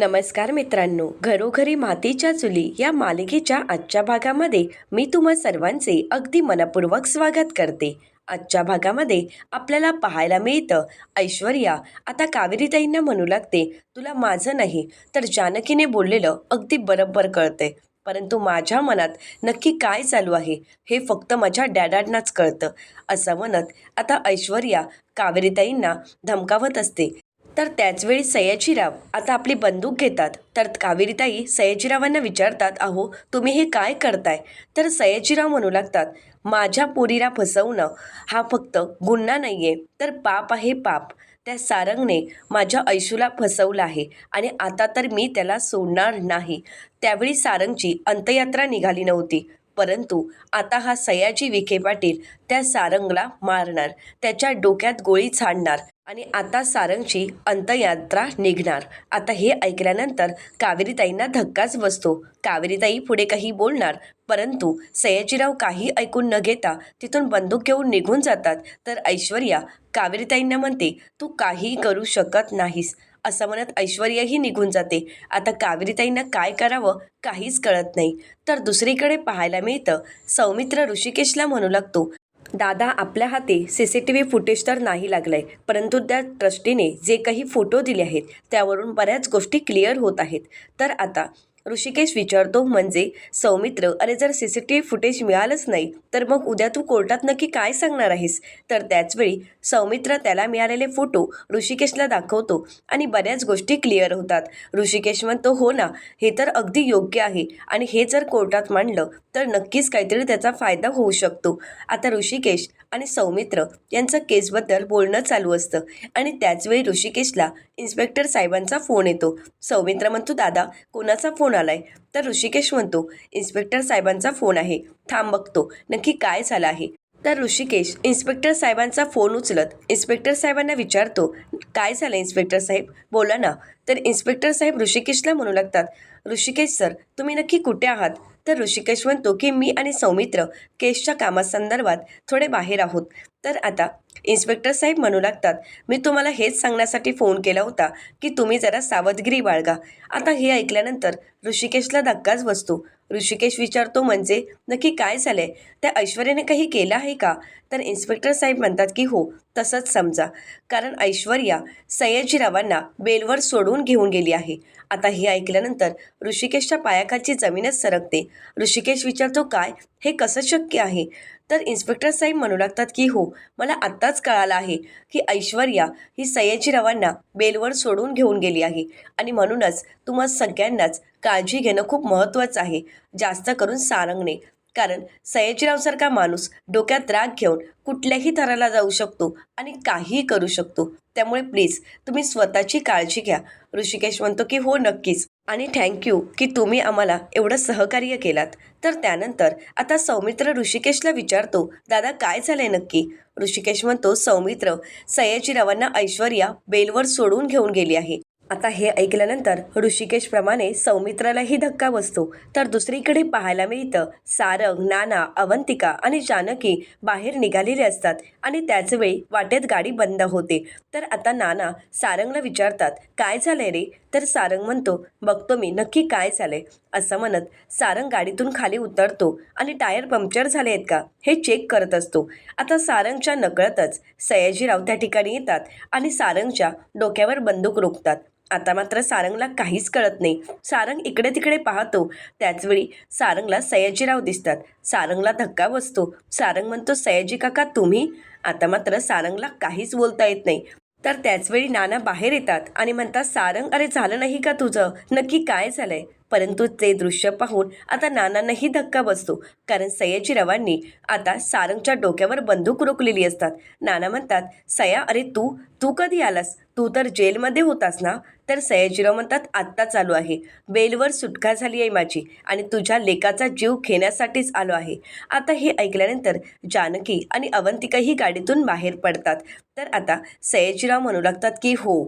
नमस्कार मित्रांनो घरोघरी मातीच्या चुली या मालिकेच्या आजच्या भागामध्ये मी तुम्हा सर्वांचे अगदी मनपूर्वक स्वागत करते. आजच्या भागामध्ये आपल्याला पाहायला मिळतं ऐश्वर्या आता कावेरीताईंना म्हणू लागते तुला माझं नाही तर जानकीने बोललेलं अगदी बरोबर कळतंय. परंतु माझ्या मनात नक्की काय चालू आहे हे फक्त माझ्या डॅडांनाच कळतं. असं म्हणत आता ऐश्वर्या कावेरीताईंना धमकावत असते तर त्याचवेळी सयाजीराव आता आपली बंदूक घेतात. तर कावेरीताई सयाजीरावांना विचारतात अहो तुम्ही हे काय करताय? तर सयाजीराव म्हणू लागतात माझ्या पोरीला फसवणं हा फक्त गुन्हा नाही आहे तर पाप आहे पाप. त्या सारंगने माझ्या ऐशूला फसवलं आहे आणि आता तर मी त्याला सोडणार नाही. त्यावेळी सारंगची अंत्ययात्रा निघाली नव्हती परंतु आता हा सयाजी विखे पाटील त्या सारंगला मारणार त्याच्या डोक्यात गोळी छाडणार आणि आता सारंगची अंतयात्रा निघणार. आता हे ऐकल्यानंतर कावेरीताईंना धक्काच बसतो. कावेरीताई पुढे काही बोलणार परंतु सयाजीराव काही ऐकून न घेता तिथून बंदूक घेऊन निघून जातात. तर ऐश्वर्या कावेरीताईंना म्हणते तू काहीही करू शकत नाहीस. असं म्हणत ऐश्वर्याही निघून जाते. आता कावेरीताईंना काय करावं काहीच कळत नाही. तर दुसरीकडे पाहायला मिळतं सौमित्र ऋषिकेशला म्हणू लागतो दादा आपल्या हाती C C T V footage तर नाही लागलंय परंतु त्या ट्रस्टीने जे काही फोटो दिले आहेत त्यावरून बऱ्याच गोष्टी क्लिअर होत आहेत. तर आता ऋषिकेश विचारतो म्हणजे सौमित्र अरे जर C C T V footage मिळालंच नाही तर मग उद्या तू कोर्टात नक्की काय सांगणार आहेस? तर त्याचवेळी सौमित्र त्याला मिळालेले फोटो ऋषिकेशला दाखवतो आणि बऱ्याच गोष्टी क्लिअर होतात. ऋषिकेश म्हणतो हो ना हे तर अगदी योग्य आहे आणि हे जर कोर्टात मांडलं तर नक्कीच काहीतरी त्याचा फायदा होऊ शकतो. आता ऋषिकेश आणि सौमित्र यांचं केसबद्दल बोलणं चालू असतं आणि त्याचवेळी ऋषिकेशला इन्स्पेक्टर साहेबांचा फोन येतो. सौमित्र म्हणतो दादा कोणाचा फोन आलाय? तर ऋषिकेश म्हणतो इन्स्पेक्टर साहेबांचा फोन आहे. थांब बघतो नक्की काय झालं आहे? तर ऋषिकेश इन्स्पेक्टर साहेबांचा फोन उचलत. इन्स्पेक्टर साहेबांना विचारतो काय झालं इन्स्पेक्टर साहेब? बोला ना. तर इन्स्पेक्टर साहेब ऋषिकेशला म्हणू लागतात ऋषिकेश सर तुम्ही नक्की कुठे आहात? तर ऋषिकेश म्हणतो की मी आणि सौमित्र केसच्या कामासंदर्भात थोडे बाहेर आहोत. तर आता इन्स्पेक्टर साहेब म्हणू लागतात मी तुम्हाला हेच सांगण्यासाठी फोन केला होता की तुम्ही जरा सावधगिरी बाळगा. आता हे ऐकल्यानंतर ऋषिकेशला धक्काच बसतो. ऋषिकेश विचारतो म्हणजे नक्की काय झालंय? त्या ऐश्वर्याने काही केलं आहे का? तर इन्स्पेक्टर साहेब म्हणतात की हो तसंच समजा. कारण ऐश्वर्या सयाजीरावांना बेलवर सोडून घेऊन गेली आहे. आता हे ऐकल्यानंतर ऋषिकेशच्या पायाखालची जमीनच सरकते. ऋषिकेश विचारतो काय? हे कसं शक्य आहे? तर इन्स्पेक्टर साहेब म्हणू लागतात की हो मला आत्ताच कळालं आहे की ऐश्वर्या ही सयाजीरावांना बेलवर सोडून घेऊन गेली आहे. आणि म्हणूनच तुम्हा सगळ्यांनाच काळजी घेणं खूप महत्त्वाचं आहे. जास्त करून सारंगणे कारण सयाजीरावसारखा माणूस डोक्यात राग घेऊन कुठल्याही थराला जाऊ शकतो आणि काहीही करू शकतो. त्यामुळे प्लीज तुम्ही स्वतःची काळजी घ्या. ऋषिकेश म्हणतो की हो नक्कीच. आणि थँक्यू की तुम्ही आम्हाला एवढं सहकार्य केलात. तर त्यानंतर आता सौमित्र ऋषिकेशला विचारतो दादा काय झालंय नक्की? ऋषिकेश म्हणतो सौमित्र सयाजीरावांना ऐश्वर्या बेलवर सोडून घेऊन गेली आहे. आता हे ऐकल्यानंतर ऋषिकेशप्रमाणे सौमित्रालाही धक्का बसतो. तर दुसरीकडे पाहायला मिळतं सारंग नाना अवंतिका आणि जानकी बाहेर निघालेले असतात आणि त्याच वेळी वाटेत गाडी बंद होते. तर आता नाना सारंगला विचारतात काय झालंय रे? तर सारंग म्हणतो बघतो मी नक्की काय झालंय? असं म्हणत सारंग गाडीतून खाली उतरतो आणि टायर पंक्चर झाले आहेत का हे चेक करत असतो. आता सारंगच्या नकळतच सयाजीराव त्या ठिकाणी येतात आणि सारंगच्या डोक्यावर बंदूक रोखतात. आता मात्र सारंगला काहीच कळत नाही. सारंग इकडे तिकडे पाहतो. त्याचवेळी सारंगला सयाजीराव दिसतात. सारंगला धक्का बसतो. सारंग म्हणतो सयाजी काका तुम्ही? आता मात्र सारंगला काहीच बोलता येत नाही. तर त्याचवेळी नाना बाहेर येतात आणि म्हणतात सारंग अरे झालं नाही का तुझं? नक्की काय झालंय? परंतु ते दृश्य पाहून आता नानांनाही धक्का बसतो कारण सयाजीरावांनी आता सारंगच्या डोक्यावर बंदूक रोखलेली असतात. नाना म्हणतात सया अरे तू तू कधी आलास? तू तर जेलमध्ये होतास ना? तर सयाजीराव म्हणतात आत्ता चालू आहे. बेलवर सुटका झाली आहे माझी आणि तुझ्या लेकाचा जीव घेण्यासाठीच आलो आहे. आता हे ऐकल्यानंतर जानकी आणि अवंतिकाही गाडीतून बाहेर पडतात. तर आता सयाजीराव म्हणू लागतात की हो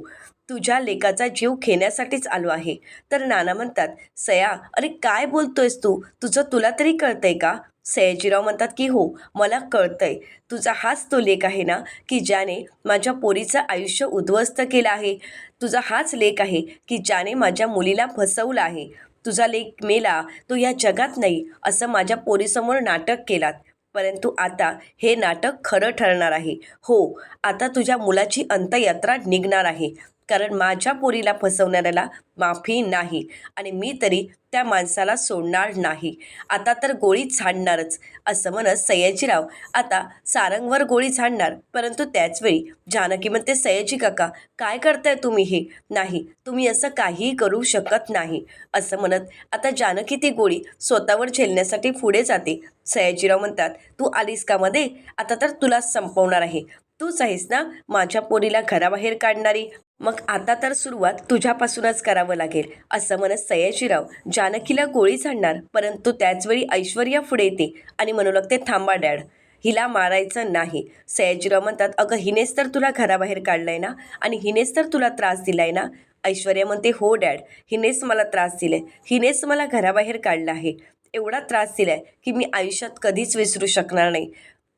तुझ्या लेकाचा जीव घेण्यासाठीच आलो आहे. तर नाना म्हणतात सया अरे काय बोलतोयस तू? तुझं तुला तरी कळतंय का? सयाजीराव म्हणतात की हो मला कळतंय. तुझा हाच तो लेख आहे ना की ज्याने माझ्या पोरीचं आयुष्य उद्ध्वस्त केलं आहे. तुझा हाच लेख आहे की ज्याने माझ्या मुलीला फसवलं आहे. तुझा लेख मेला तो या जगात नाही असं माझ्या पोरीसमोर नाटक केलात. परंतु आता हे नाटक खरं ठरणार आहे. हो आता तुझ्या मुलाची अंतयात्रा निघणार आहे. कारण माझ्या पोरीला फसवणाऱ्याला माफी नाही आणि मी तरी त्या माणसाला सोडणार नाही. आता तर गोळी झाडणारच असं म्हणत सयाजीराव आता सारंगवर गोळी झाडणार. परंतु त्याचवेळी जानकी म्हणते सयाजी काका काय करताय तुम्ही हे? नाही तुम्ही असं काहीही करू शकत नाही. असं म्हणत आता जानकी ती गोळी स्वतःवर झेलण्यासाठी पुढे जाते. सयाजीराव म्हणतात तू आलीस का मध्ये? आता तर तुला संपवणार आहे. तूच आहेस ना माझ्या पोरीला घराबाहेर काढणारी? मग आता तर सुरुवात तुझ्यापासूनच करावं लागेल असं म्हणत सयाजीराव जानकीला गोळी झाडणार परंतु त्याचवेळी ऐश्वर्या पुढे येते आणि म्हणू लागते थांबा डॅड. हिला मारायचं नाही. सयाजीराव म्हणतात अगं हिनेच तर तुला घराबाहेर काढलंय ना? आणि हिनेच तर तुला त्रास दिलाय ना? ऐश्वर्या म्हणते हो डॅड हिनेच मला त्रास दिलाय. हिनेच मला घराबाहेर काढलं आहे. एवढा त्रास दिलाय की मी आयुष्यात कधीच विसरू शकणार नाही.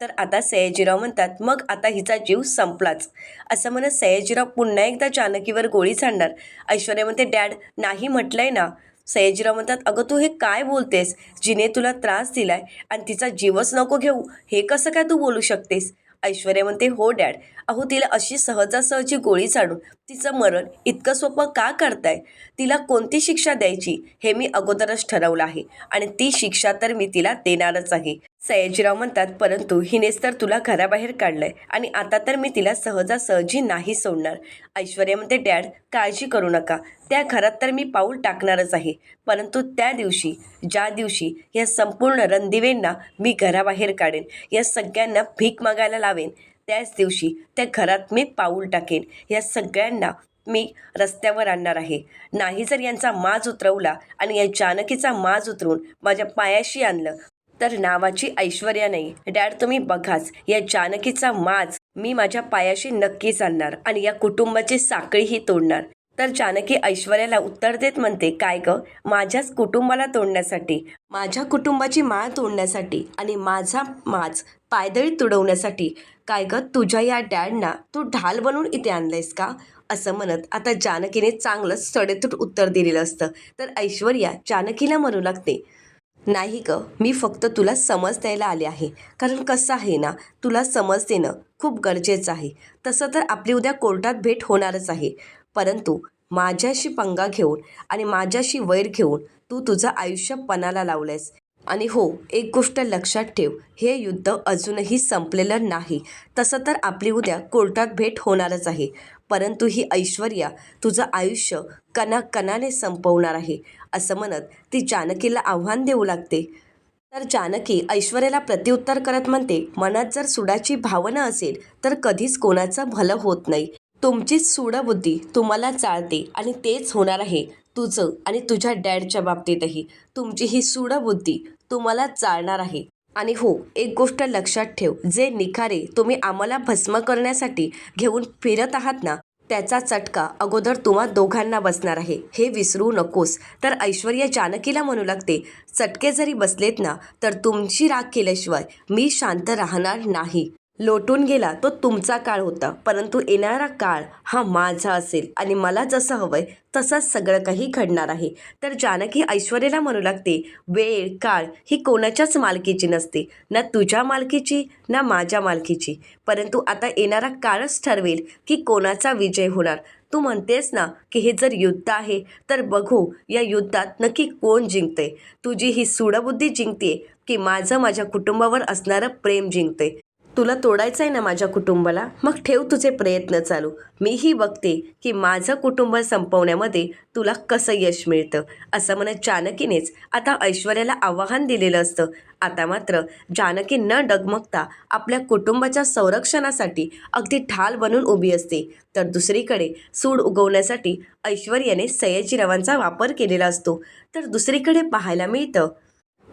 तर आता सयाजीराव म्हणतात मग आता हिचा जीव संपलाच. असं म्हणत सयाजीराव पुन्हा एकदा जानकीवर गोळी झाडणार ऐश्वर्या म्हणते डॅड नाही म्हटलंय ना. सयाजीराव म्हणतात अगं तू हे काय बोलतेस? जिने तुला त्रास दिलाय आणि तिचा जीवच नको घेऊ. हे कसं काय तू बोलू शकतेस? ऐश्वर्या म्हणते हो डॅड. अहो तिला अशी सहजासहजी गोळी झाडून तिचं मरण इतकं सोपं का करताय? तिला कोणती शिक्षा द्यायची? हे मी अगोदरच ठरवलं आहे आणि ती शिक्षा तर मी तिला देणारच आहे. सयाजीराव म्हणतात परंतु हिनेच तर तुला घराबाहेर काढलंय आणि आता तर मी तिला सहजासहजी नाही सोडणार. ऐश्वर्या म्हणते डॅड काळजी करू नका. त्या घरात तर मी पाऊल टाकणारच आहे. परंतु त्या दिवशी ज्या दिवशी या संपूर्ण रणदिवेंना मी घराबाहेर काढेन या सगळ्यांना भीक मागायला लावेन त्याच दिवशी त्या घरात मी पाऊल टाकेन. या सगळ्यांना मी रस्त्यावर आणणार आहे. नाही जर यांचा माज उतरवला आणि या जानकीचा माज उतरून माझ्या पायाशी आणलं तर नावाची ऐश्वर्या नाही. डॅड तुम्ही बघाच या जानकीचा माज मी माझ्या पायाशी नक्कीच आणणार आणि या कुटुंबाची साखळीही तोडणार. तर जानकी ऐश्वर्याला उत्तर देत म्हणते काय ग? माझ्याच कुटुंबाला तोडण्यासाठी माझ्या कुटुंबाची माळ तोडण्यासाठी आणि माझा माज पायदळी तुडवण्यासाठी काय ग? तुझ्या या डॅडना तू ढाल बनवून इथे आणलंयस का? असं म्हणत आता जानकीने चांगलंच सडेतूट उत्तर दिलेलं असतं. तर ऐश्वर्या जानकीला म्हणू लागते नाही ग मी फक्त तुला समज द्यायला आले आहे. कारण कसं आहे ना तुला समज देणं खूप गरजेचं आहे. तसं तर आपली उद्या कोर्टात भेट होणारच आहे. परंतु माझ्याशी पंगा घेऊन आणि माझ्याशी वैर घेऊन तू तुझं आयुष्य पणाला लावलंयस. आणि हो एक गोष्ट लक्षात ठेव हे युद्ध अजूनही संपलेलं नाही. तसं तर आपली उद्या कोर्टात भेट होणारच आहे. परंतु ही ऐश्वर्या तुझं आयुष्य कणाकणाने संपवणार आहे असं म्हणत ती जानकीला आव्हान देऊ लागते. तर जानकी ऐश्वर्याला प्रत्युत्तर करत म्हणते मनात जर सुडाची भावना असेल तर कधीच कोणाचं भलं होत नाही. तुमचीच सूडबुद्धी तुम्हाला चालते आणि तेच होणार आहे तुझं आणि तुझ्या डॅडच्या बाबतीतही. तुमची ही सूडबुद्धी तुम्हाला चालणार आहे. आणि हो एक गोष्ट लक्षात ठेव जे निखारे तुम्ही आम्हाला भस्म करण्यासाठी घेऊन फिरत आहात ना त्याचा चटका अगोदर तुम्हा दोघांना बसणार आहे. हे विसरू नकोस. तर ऐश्वर्या जानकीला म्हणू लागते चटके जरी बसलेत ना तर तुमची राग केल्याशिवाय मी शांत राहणार नाही. लोटून गेला तो तुमचा काळ होता परंतु येणारा काळ हा माझा असेल आणि मला जसं हवंय तसंच सगळं काही घडणार आहे. तर जानकी ऐश्वर्याला म्हणू लागते वेळ काळ ही कोणाच्याच मालकीची नसते ना तुझ्या मालकीची ना माझ्या मालकीची. परंतु आता येणारा काळच ठरवेल की कोणाचा विजय होणार. तू म्हणतेस ना की हे जर युद्ध आहे तर बघू या युद्धात नक्की कोण जिंकते तुझी ही सुडबुद्धी जिंकते की माझं माझ्या कुटुंबावर असणारं प्रेम जिंकते तुला तोडायचं आहे ना माझ्या कुटुंबाला? मग ठेव तुझे प्रयत्न चालू. मीही बघते की माझं कुटुंब संपवण्यामध्ये तुला कसं यश मिळतं? असं म्हणत जानकीनेच आता ऐश्वर्याला आवाहन दिलेलं असतं. आता मात्र जानकी न डगमगता आपल्या कुटुंबाच्या संरक्षणासाठी अगदी ढाल बनून उभी असते. तर दुसरीकडे सूड उगवण्यासाठी ऐश्वर्याने सयाजीरावांचा वापर केलेला असतो. तर दुसरीकडे पाहायला मिळतं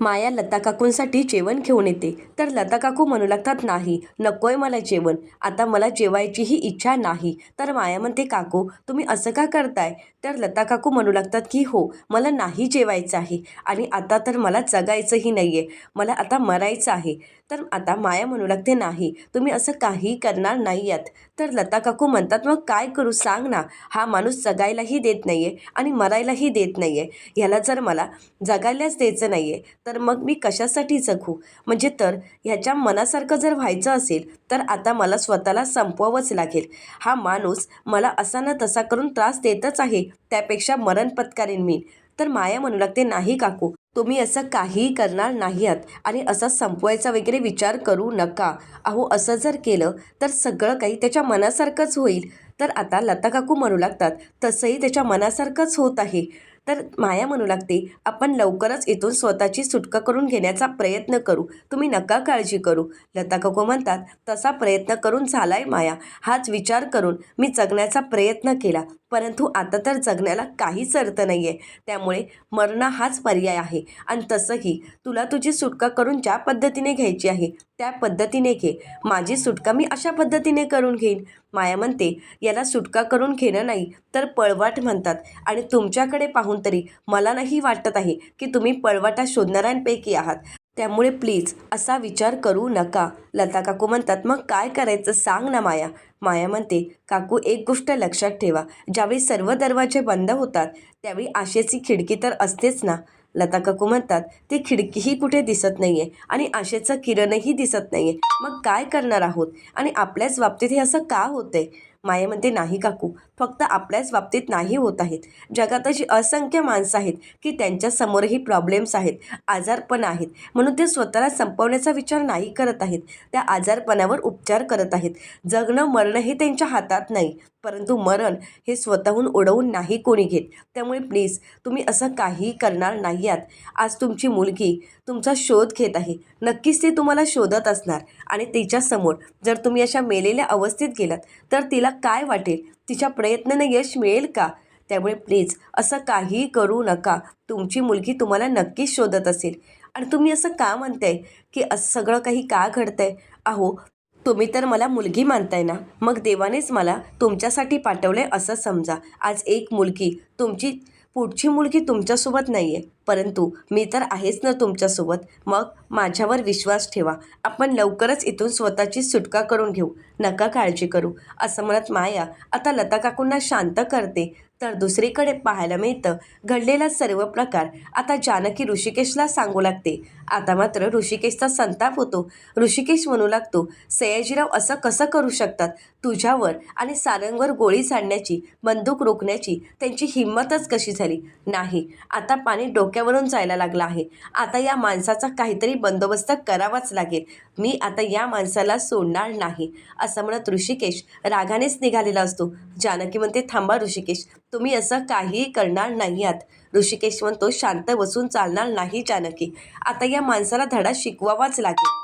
माया लता काकूंसाठी जेवण घेऊन येते. तर लता काकू म्हणू लागतात नाही नकोय मला जेवण. आता मला जेवायचीही इच्छा नाही. तर माया म्हणते काकू तुम्ही असं का करताय? तर लता काकू म्हणू लागतात की हो मला नाही जेवायचं आहे आणि आता तर मला जगायचंही नाही आहे मला आता मरायचं आहे. तर आता माया म्हणू लागते नाही तुम्ही असं काही करणार नाही आहात तर लता काकू म्हणतात मग काय करू? सांग ना. हा माणूस जगायलाही देत नाही आहे आणि मरायलाही देत नाही आहे ह्याला जर मला जगायलाच द्यायचं नाही आहे तर मग मी कशासाठी जगू? म्हणजे तर ह्याच्या मनासारखं जर व्हायचं असेल तर आता मला स्वतःला संपवावंच लागेल. हा माणूस मला असा ना तसा करून त्रास देतच आहे. त्यापेक्षा मरण पत्कारीन मी. तर माया म्हणू लागते नाही काकू तुम्ही असं काहीही करणार नाही आहात आणि असं संपवायचा वगैरे विचार करू नका. अहो असं जर केलं तर सगळं काही त्याच्या मनासारखंच होईल. तर आता लता काकू म्हणू लागतात तसंही त्याच्या मनासारखंच होत आहे. तर माया म्हणू लागते आपण लवकरच इथून स्वतःची सुटका करून घेण्याचा प्रयत्न करू. तुम्ही नका काळजी करू. लता काकू म्हणतात तसा प्रयत्न करून झालाय माया. हाच विचार करून मी जगण्याचा प्रयत्न केला. परंतु आता तर जगण्याला काहीच अर्थ नाही आहे त्यामुळे मरणं हाच पर्याय आहे. आणि तसंही तुला तुझी सुटका करून ज्या पद्धतीने घ्यायची आहे त्या पद्धतीने घे. माझी सुटका मी अशा पद्धतीने करून घेईन. माया म्हणते याला सुटका करून घेणं नाही तर पळवाट म्हणतात. आणि तुमच्याकडे पाहून तरी मला नाही वाटत आहे की तुम्ही पळवाटा शोधणाऱ्यांपैकी आहात. त्यामुळे प्लीज असा विचार करू नका. लता काकू म्हणतात मग काय करायचं? सांग ना माया. माया म्हणते काकू एक गोष्ट लक्षात ठेवा. ज्यावेळी सर्व दरवाजे बंद होतात त्यावेळी आशेची खिडकी तर असतेच ना. लता काकू म्हणतात ती खिडकीही कुठे दिसत नाही आहे आणि आशेचं किरणही दिसत नाही आहे मग काय करणार आहोत? आणि आपल्याच बाबतीत हे असं का होतंय? माया म्हणते नाही काकू फक्त आपल्याच बाबतीत नाही होत आहेत. जगात अशी असंख्य माणसं आहेत की त्यांच्यासमोरही प्रॉब्लेम्स आहेत आजारपण आहेत. म्हणून ते स्वतःला संपवण्याचा विचार नाही करत आहेत. त्या आजारपणावर उपचार करत आहेत. जगणं मरणं हे त्यांच्या हातात नाही परंतु मरण हे स्वतःहून उडवून नाही कोणी घेत. त्यामुळे प्लीज तुम्ही असं काहीही करणार नाही आहात. आज तुमची मुलगी तुमचा शोध घेत आहे. नक्कीच ती तुम्हाला शोधत असणार. आणि तिच्यासमोर जर तुम्ही अशा मेलेल्या अवस्थेत गेलात तर तिला काय वाटेल? तिच्या प्रयत्नाने यश मिळेल का? त्यामुळे प्लीज असं काहीही करू नका. तुमची मुलगी तुम्हाला नक्कीच शोधत असेल. आणि तुम्ही असं का म्हणताय? की असं सगळं काही का घडतंय? अहो तुम्ही तर मला मुलगी मानताय ना? मग देवानेच मला तुमच्यासाठी पाठवलंय असं समजा. आज एक मुलगी तुमची पुढची मुलगी तुमच्यासोबत नाही आहे परंतु मी तर आहेच ना तुमच्यासोबत. मग माझ्यावर विश्वास ठेवा. आपण लवकरच इथून स्वतःची सुटका करून घेऊ. नका काळजी करू. असं म्हणत माया आता लता काकूंना शांत करते. तर दुसरीकडे पाहायला मिळतं घडलेला सर्व प्रकार आता जानकी ऋषिकेशला सांगू लागते. आता मात्र ऋषिकेशचा संताप होतो. ऋषिकेश म्हणू लागतो सयाजीराव असं कसं करू शकतात? तुझ्यावर आणि सारंगवर गोळी झाडण्याची बंदूक रोखण्याची त्यांची हिंमतच कशी झाली? नाही आता पाणी डोक्यावरून जायला लागलं आहे. आता या माणसाचा काहीतरी बंदोबस्त करावाच लागेल. मी आता या माणसाला सोडणार नाही असं म्हणत ऋषिकेश रागानेच निघालेला असतो. जानकी म्हणते थांबा ऋषिकेश तुम्ही असं काहीही करणार नाही आहात ऋषिकेश म्हणतो शांत बसून चालणार नाही जानकी. आता या माणसाला धडा शिकवावाच लागेल.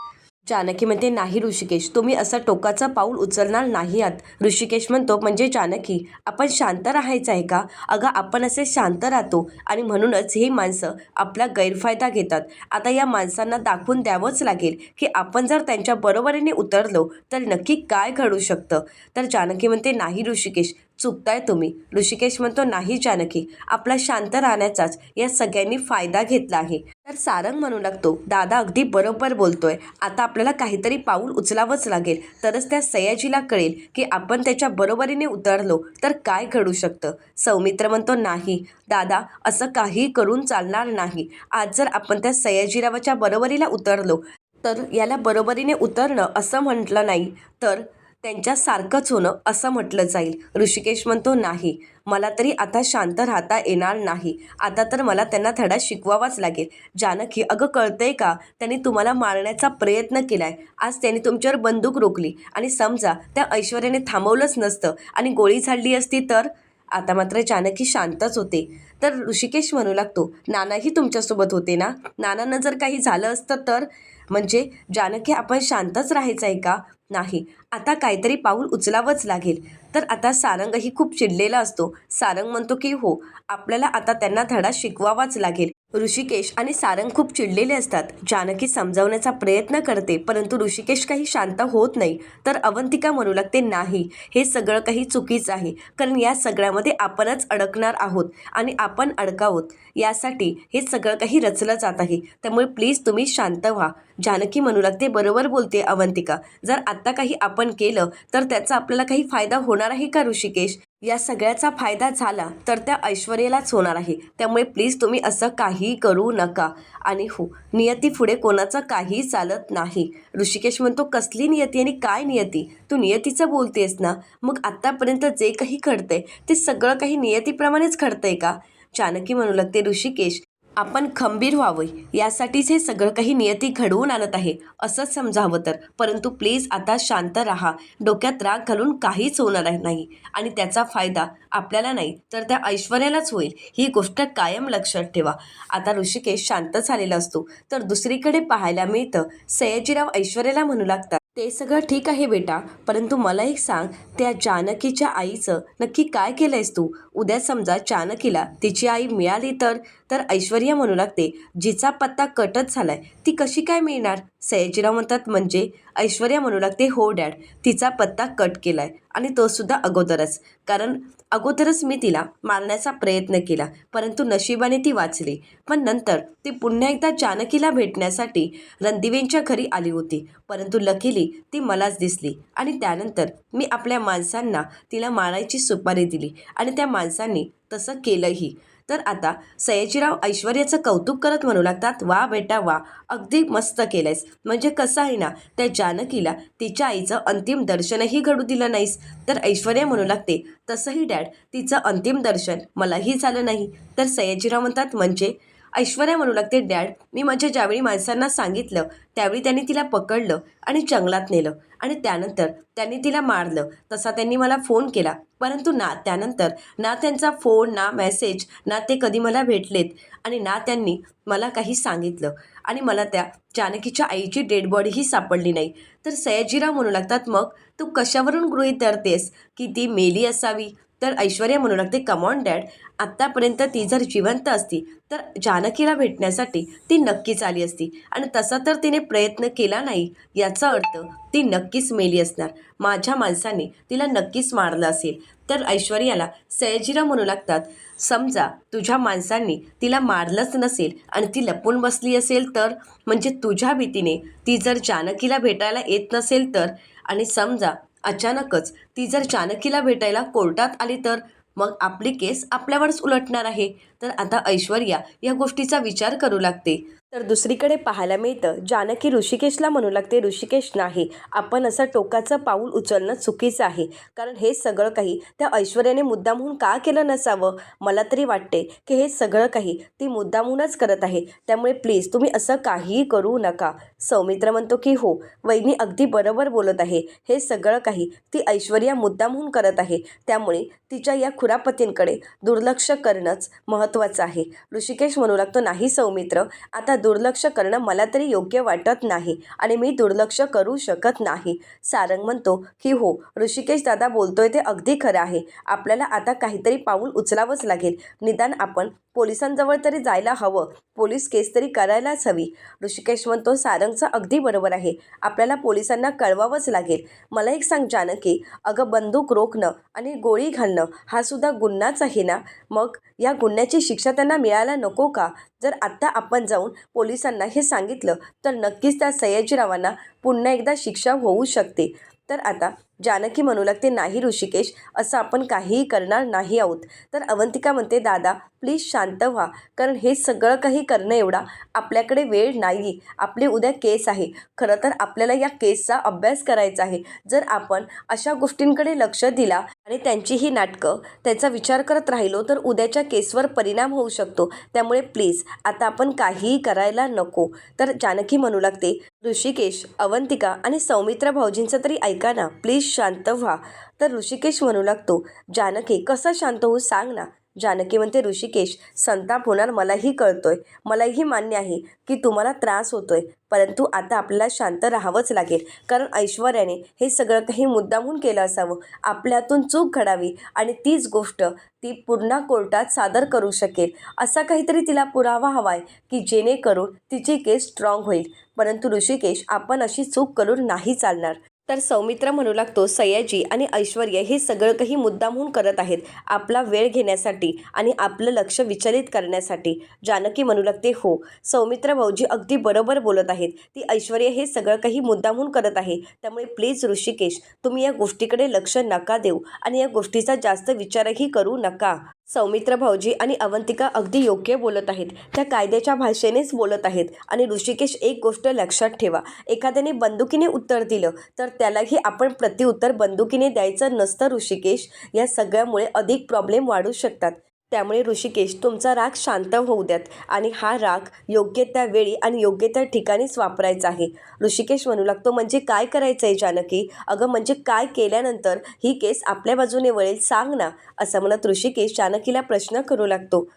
जानकी म्हणते नाही ऋषिकेश तुम्ही असं टोकाचं पाऊल उचलणार नाही आहात. ऋषिकेश म्हणतो म्हणजे जानकी आपण शांत राहायचं आहे का? अगं आपण असे शांत राहतो आणि म्हणूनच ही माणसं आपला गैरफायदा घेतात. आता या माणसांना दाखवून द्यावंच लागेल की आपण जर त्यांच्या बरोबरीने उतरलो तर नक्की काय घडू शकतं? तर चाणकी म्हणते नाही ऋषिकेश चुकताय तुम्ही. ऋषिकेश म्हणतो नाही जानकी आपला शांत राहण्याचाच या सगळ्यांनी फायदा घेतला आहे. तर सारंग म्हणू लागतो दादा अगदी बरोबर बोलतोय. आता आपल्याला काहीतरी पाऊल उचलावंच लागेल. तरच त्या सयाजीला कळेल की आपण त्याच्या बरोबरीने उतरलो तर काय घडू शकतं. सौमित्र म्हणतो नाही. दादा असं काही करून चालणार नाही. आज जर आपण त्या सयाजीरावाच्या बरोबरीला उतरलो तर याला बरोबरीने उतरणं असं म्हटलं नाही. तर त्यांच्यासारखंच होणं असं म्हटलं जाईल. ऋषिकेश म्हणतो नाही. मला तरी आता शांत राहता येणार नाही. आता तर मला त्यांना धडा शिकवावाच लागेल. जानकी अगं कळतंय का? त्यांनी तुम्हाला मारण्याचा प्रयत्न केलाय. आज त्यांनी तुमच्यावर बंदूक रोखली. आणि समजा त्या ऐश्वर्याने थांबवलंच नसतं आणि गोळी झाडली असती तर? आता मात्र जानकी शांतच होते. तर ऋषिकेश म्हणू लागतो नानाही तुमच्यासोबत होते ना? नानांना जर काही झालं असतं तर? म्हणजे जानकी आपण शांतच राहायचं आहे का? नाही. आता काहीतरी पाऊल उचलावंच लागेल. तर आता सारंगही खूप चिडलेला असतो. सारंग म्हणतो की हो आपल्याला आता त्यांना धडा शिकवावाच लागेल. ऋषिकेश आणि सारंग खूप चिडलेले असतात. जानकी समजावण्याचा प्रयत्न करते परंतु ऋषिकेश काही शांत होत नाही. तर अवंतिका म्हणू लागते नाही हे सगळं काही चुकीचं आहे. कारण या सगळ्यामध्ये आपणच अडकणार आहोत आणि आपण अडकावत. यासाठी हे सगळं काही रचलं जात आहे. त्यामुळे प्लीज तुम्ही शांत व्हा. जानकी म्हणू लागते बरोबर बोलते अवंतिका. जर आत्ता काही आपण केलं तर त्याचा आपल्याला काही फायदा होणार आहे का ऋषिकेश? या सगळ्याचा फायदा झाला तर त्या ऐश्वर्यालाच होणार आहे. त्यामुळे प्लीज तुम्ही असं काही करू नका. आणि हो नियती पुढे कोणाचं काही चालत नाही. ऋषिकेश म्हणतो कसली नियती आणि काय नियती? तू नियतीचं बोलतेस ना? मग आत्तापर्यंत जे काही घडतंय ते सगळं काही नियतीप्रमाणेच घडतंय का? जानकी म्हणू लागते ऋषिकेश आपण खंबीर व्हावं यासाठीच हे सगळं काही नियती घडवून आणत आहे असंच समजावं तर. परंतु प्लीज आता शांत राहा. डोक्यात राग घालून काहीच होणार नाही आणि त्याचा फायदा आपल्याला नाही तर त्या ऐश्वर्यालाच होईल. ही गोष्ट कायम लक्षात ठेवा. आता ऋषिकेश शांत झालेला असतो तर दुसरीकडे पाहायला मिळतं. सयाजीराव ऐश्वर्याला म्हणू लागतात ते सगळं ठीक आहे बेटा परंतु मला एक सांग त्या जानकीच्या आईचं नक्की काय केलं आहेस तू? उद्या समजा जानकीला तिची आई मिळाली तर तर ऐश्वर्या म्हणू लागते जिचा पत्ता कटच झालाय ती कशी काय मिळणार? सयाजीराव म्हणतात म्हणजे ऐश्वर्या म्हणू लागते हो डॅड तिचा पत्ता कट केलाय आणि तो सुद्धा अगोदरच कारण अगोदरच मी तिला मारण्याचा प्रयत्न केला परंतु नशिबाने ती वाचली. पण नंतर ती पुन्हा एकदा जानकीला भेटण्यासाठी रणदिवेंच्या घरी आली होती परंतु लकीली ती मलाच दिसली आणि त्यानंतर मी आपल्या माणसांना तिला मारायची सुपारी दिली आणि त्या माणसांनी तसं केलंही. तर आता सयाजीराव ऐश्वर्याचं कौतुक करत म्हणू लागतात वा बेटा वा अगदी मस्त केलंयस. म्हणजे कसं आहे ना त्या जानकीला तिच्या आईचं अंतिम दर्शनही घडू दिलं नाहीस. तर ऐश्वर्या म्हणू लागते तसंही डॅड तिचं अंतिम दर्शन मलाही झालं नाही. तर सयाजीराव म्हणतात म्हणजे? ऐश्वर्या म्हणू लागते डॅड मी माझ्या ज्यावेळी माणसांना सांगितलं त्यावेळी त्यांनी तिला पकडलं आणि जंगलात नेलं. आणि त्यानंतर त्यांनी तिला मारलं. तसा त्यांनी मला फोन केला. परंतु ना त्यानंतर ना त्यांचा फोन ना मेसेज ना ते कधी मला भेटलेत. आणि ना त्यांनी मला काही सांगितलं. आणि मला त्या जानकीच्या आईची डेड बॉडीही सापडली नाही. तर सयाजीराव म्हणू लागतात मग तू कशावरून गृहीत धरतेस? की ती मेली असावी? तर ऐश्वर्या म्हणू लागते कमॉन डॅड आत्तापर्यंत ती जर जिवंत असती तर जानकीला भेटण्यासाठी ती नक्कीच आली असती. आणि तसा तर तिने प्रयत्न केला नाही. याचा अर्थ ती नक्कीच मेली असणार. माझ्या माणसाने तिला नक्कीच मारलं असेल. तर ऐश्वर्याला सयाजीराव म्हणू लागतात समजा तुझ्या माणसांनी तिला मारलंच नसेल आणि ती लपून बसली असेल तर म्हणजे तुझ्या भीतीने ती जर जानकीला भेटायला येत नसेल तर आणि समजा अचानकच ती जर जानकीला भेटायला कोर्टात आली तर? मग आपली केस आपल्यावरच उलटणार आहे. तर आता ऐश्वर्या या गोष्टीचा विचार करू लागते. तर दुसरीकडे पाहायला मिळतं जानकी ऋषिकेशला म्हणू लागते ऋषिकेश नाही आपण असं टोकाचं पाऊल उचलणं चुकीचं आहे. कारण हे सगळं काही त्या ऐश्वर्याने मुद्दामहून का केलं नसावं? मला तरी वाटते की हे सगळं काही ती मुद्दामहूनच करत आहे. त्यामुळे प्लीज तुम्ही असं काहीही करू नका. सौमित्र म्हणतो की हो वहिनी अगदी बरोबर बोलत आहे. हे सगळं काही ती ऐश्वर्या मुद्दामहून करत आहे. त्यामुळे तिच्या या खुरापतींकडे दुर्लक्ष करणंच महत्त्व महत्त्वाचं आहे. ऋषिकेश म्हणू लागतो नाही सौमित्र. आता दुर्लक्ष करणं मला तरी योग्य वाटत नाही आणि मी दुर्लक्ष करू शकत नाही. सारंग म्हणतो की हो ऋषिकेश दादा बोलतोय ते अगदी खरं आहे. आपल्याला आता काहीतरी पाऊल उचलावंच लागेल. निदान आपण पोलिसांजवळ तरी जायला हवं. पोलीस केस तरी करायलाच हवी. ऋषिकेश म्हणतो सारंगचं अगदी बरोबर आहे. आपल्याला पोलिसांना कळवावंच लागेल. मला एक सांग जानकी. अगं बंदूक रोखणं आणि गोळी घालणं हा सुद्धा गुन्हाच आहे ना? मग या गुन्ह्याची शिक्षा त्यांना मिळायला नको का? जर आत्ता आपण जाऊन पोलिसांना हे सांगितलं तर नक्कीच त्या सयाजीरावांना पुन्हा एकदा शिक्षा होऊ शकते. तर आता जानकी म्हणू लागते नाही ऋषिकेश असं आपण काहीही करणार नाही आहोत. तर अवंतिका म्हणते दादा प्लीज शांत व्हा. कारण हे सगळं काही करणं एवढा आपल्याकडे वेळ नाही. आपली उद्या केस आहे. खरं तर आपल्याला या केसचा अभ्यास करायचा आहे. जर आपण अशा गोष्टींकडे लक्ष दिला आणि त्यांची ही नाटकं त्याचा विचार करत राहिलो तर उद्याच्या केसवर परिणाम होऊ शकतो. त्यामुळे प्लीज आता आपण काहीही करायला नको. तर जानकी म्हणू लागते ऋषिकेश अवंतिका आणि सौमित्रा भाऊजींचं तरी ऐका ना. प्लीज शांत व्हा. तर ऋषिकेश म्हणू लागतो जानकी कसं शांत होऊ सांग ना. जानकी म्हणते ऋषिकेश संताप होणार मलाही कळतोय. मलाही मान्य आहे की तुम्हाला त्रास होतोय परंतु आता आपल्याला शांत राहावंच लागेल. कारण ऐश्वर्याने हे सगळं काही मुद्दामहून केलं असावं. आपल्यातून चूक घडावी आणि तीच गोष्ट ती पुन्हा कोर्टात सादर करू शकेल. असा काहीतरी तिला पुरावा हवा आहे की जेणेकरून तिची केस स्ट्रॉंग होईल. परंतु ऋषिकेश आपण अशी चूक करून नाही चालणार. तर सौमित्र म्हणू लागतो सयाजी आणि ऐश्वर्या हे सगळं काही मुद्दामहून करत आहेत. आपला वेळ घेण्यासाठी आणि आपलं लक्ष विचलित करण्यासाठी. जानकी म्हणू लागते हो. सौमित्र भाऊजी अगदी बरोबर बोलत आहेत. ती ऐश्वर्या हे सगळं काही मुद्दामहून करत आहे. त्यामुळे प्लीज ऋषिकेश तुम्ही या गोष्टीकडे लक्ष नका देऊ आणि या गोष्टीचा जास्त विचारही करू नका. सौमित्र भाऊजी आणि अवंतिका अगदी योग्य बोलत आहेत. त्या कायद्याच्या भाषेनेच बोलत आहेत. आणि ऋषिकेश एक गोष्ट लक्षात ठेवा. एखाद्याने बंदुकीने उत्तर दिलं तर त्यालाही आपण प्रतिउत्तर बंदुकीने द्यायचं नसतं ऋषिकेश. या सगळ्यामुळे अधिक प्रॉब्लेम वाढू शकतात. त्यामुळे ऋषिकेश तुमचा राग शांत होऊ द्यात आणि हा राग योग्य त्या वेळी आणि योग्य त्या ठिकाणीच वापरायचा आहे. ऋषिकेश म्हणू लागतो म्हणजे काय करायचं आहे जानकी? अगं म्हणजे काय केल्यानंतर ही केस आपल्या बाजूने वळेल सांग ना असं म्हणत ऋषिकेश जानकीला प्रश्न करू लागतो.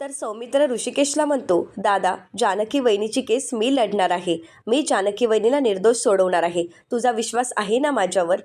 तर सौमित्र ऋषिकेशला म्हणतो दादा जानकी वहिनीची केस मी लढणार आहे. मी जानकी वहिनीला निर्दोष सोडवणार आहे. तुझा विश्वास आहे ना माझ्यावर?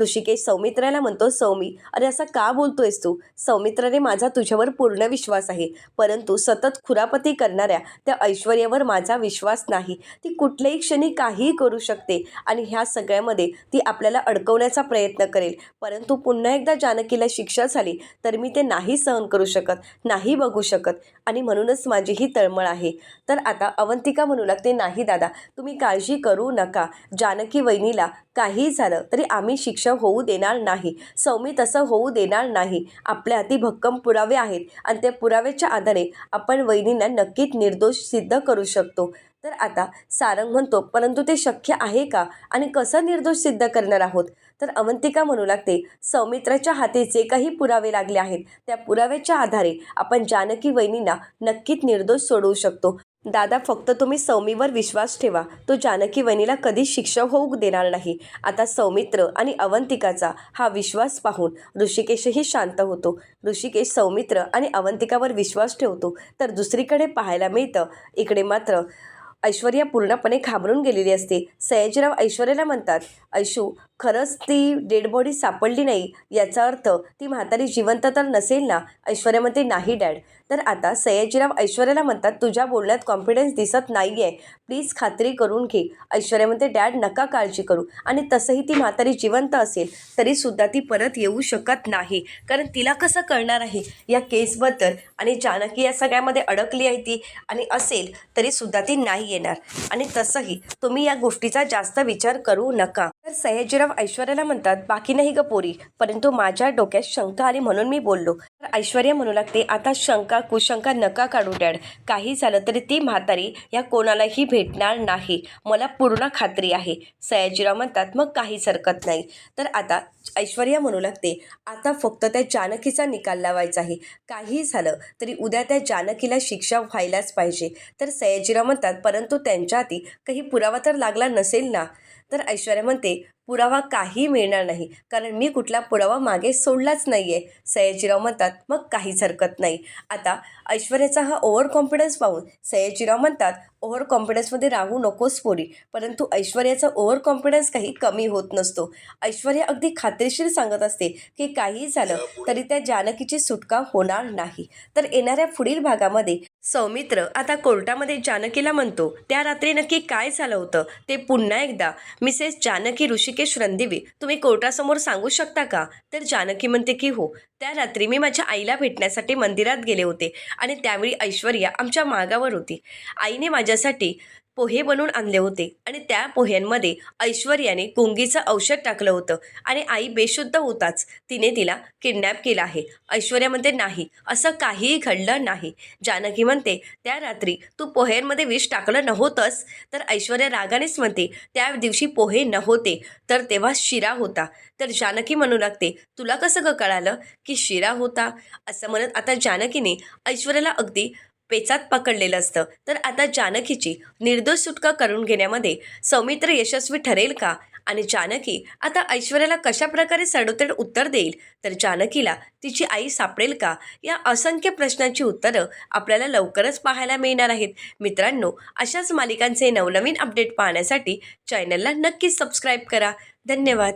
ऋषिकेश सौमित्राला म्हणतो सौमी अरे असं का बोलतोयस तू? सौमित्राने माझा तुझ्यावर पूर्ण विश्वास आहे. परंतु सतत खुरापती करणाऱ्या त्या ऐश्वर्यावर माझा विश्वास नाही. ती कुठल्याही क्षणी काहीही करू शकते आणि ह्या सगळ्यामध्ये ती आपल्याला अडकवण्याचा प्रयत्न करेल. परंतु पुन्हा एकदा जानकीला शिक्षा झाली तर मी ते नाही सहन करू शकत नाही बघू शकत आणि म्हणूनच माझी ही तळमळ आहे. तर आता अवंतिका म्हणू लागते नाही दादा तुम्ही काळजी करू नका. जानकी वहिनीला काही झालं तरी आम्ही शिक्षा होऊ देणार नाही. सौमी तसं होऊ देणार नाही. आपल्या हाती भक्कम पुरावे आहेत आणि त्या पुराव्याच्या आधारे आपण वहिनींना नक्कीच निर्दोष सिद्ध करू शकतो. तर आता सारंग म्हणतो परंतु ते शक्य आहे का? आणि कसं निर्दोष सिद्ध करणार आहोत? तर अवंतिका म्हणू लागते सौमित्राच्या हाती जे काही पुरावे लागले आहेत त्या पुराव्याच्या आधारे आपण जानकी वहिनींना नक्कीच निर्दोष सोडवू शकतो. दादा फक्त तुम्ही सौमीवर विश्वास ठेवा. तो जानकी वनीला कधीच शिक्षा होऊ देणार नाही. आता सौमित्र आणि अवंतिकाचा हा विश्वास पाहून ऋषिकेशही शांत होतो. ऋषिकेश सौमित्र आणि अवंतिकावर विश्वास ठेवतो तर दुसरीकडे पाहायला मिळतं इकडे मात्र ऐश्वर्या पूर्णपणे घाबरून गेलेली असते. सयाजीराव ऐश्वर्याला म्हणतात ऐशू खरंच ती डेड बॉडी सापडली नाही याचा अर्थ ती म्हातारी जिवंत तर नसेल ना? ऐश्वर्या म्हणते नाही डॅड तर आता सयाजीराव ऐश्वर्याला म्हणतात तुझ्या बोलण्यात कॉन्फिडन्स दिसत नाही आहे प्लीज खात्री करून घे. ऐश्वर्या म्हणते डॅड नका काळजी करू. आणि तसंही ती म्हातारी जिवंत असेल तरीसुद्धा ती परत येऊ शकत नाही. कारण तिला कसं कळणार आहे? या केसबद्दल आणि जानकी या सगळ्यामध्ये अडकली आहे ती आणि असेल तरीसुद्धा ती नाही येणार. आणि तसंही तुम्ही या गोष्टीचा जास्त विचार करू नका. तर सयाजीराव ऐश्वर्याला म्हणतात बाकी नाही ग पोरी परंतु माझ्या डोक्यात शंका आली म्हणून मी बोललो. तर ऐश्वर्या म्हणू लागते आता शंका कुशंका नका काढू डॅड. काही झालं तरी ती म्हातारी या कोणालाही भेटणार नाही. मला पूर्ण खात्री आहे. सयाजीराव म्हणतात मग काहीच हरकत नाही. तर आता ऐश्वर्या म्हणू लागते आता फक्त त्या जानकीचा निकाल लावायचा आहे. काही झालं तरी उद्या त्या जानकीला शिक्षा व्हायलाच पाहिजे. तर सयाजीराव म्हणतात परंतु त्यांच्या हाती काही पुरावा तर लागला नसेल ना? तर ऐश्वर्या म्हणते पुरावा काही मिळणार नाही. कारण मी कुठला पुरावा मागे सोडलाच नाही आहे सयाजीराव म्हणतात मग काहीच हरकत नाही. आता ऐश्वर्याचा हा ओव्हर कॉन्फिडन्स पाहून सयाजीराव म्हणतात ओव्हर कॉन्फिडन्समध्ये राहू नकोस पोरी. परंतु ऐश्वर्याचा ओव्हर कॉन्फिडन्स काही कमी होत नसतो. ऐश्वर्या अगदी खात्रीशीर सांगत असते की काहीही झालं तरी त्या जानकीची सुटका होणार नाही. तर येणाऱ्या पुढील भागामध्ये सौमित्र आता कोर्टामध्ये जानकीला म्हणतो त्या रात्री नक्की काय झालं होतं? ते पुन्हा एकदा. मिसेस जानकी ऋषिकेश रणदिवे तुम्ही कोर्टासमोर सांगू शकता का? तर जानकी म्हणते की हो. त्या रात्री मी माझ्या आईला भेटण्यासाठी मंदिरात गेले होते आणि त्यावेळी ऐश्वर्या आमच्या मागावर होती. आईने माझ्यासाठी पोहे बनवून आणले होते. आणि त्या पोह्यांमध्ये ऐश्वर्याने गुंगीचं औषध टाकलं होतं. आणि आई बेशुद्ध होताच. तिने तिला किडनॅप केलं आहे. ऐश्वर्या म्हणते नाही असं काहीही घडलं नाही. जानकी म्हणते त्या रात्री तू पोह्यांमध्ये विष टाकलं नव्हतंच तर ऐश्वर्या रागानेच म्हणते त्या दिवशी पोहे नव्हते तर तेव्हा शिरा होता. तर जानकी म्हणू लागते तुला कसं कळालं की शिरा होता? असं म्हणत आता जानकीने ऐश्वर्याला अगदी पेचात पकडलेलं असतं. तर आता जानकीची निर्दोष सुटका करून घेण्यामध्ये सौमित्र यशस्वी ठरेल का? आणि जानकी आता ऐश्वर्याला कशा प्रकारे सडोतड उत्तर देईल? तर जानकीला तिची आई सापडेल का? या असंख्य प्रश्नांची उत्तरं आपल्याला लवकरच पाहायला मिळणार आहेत. मित्रांनो अशाच मालिकांचे नवनवीन अपडेट पाहण्यासाठी चॅनलला नक्की सबस्क्राईब करा. धन्यवाद.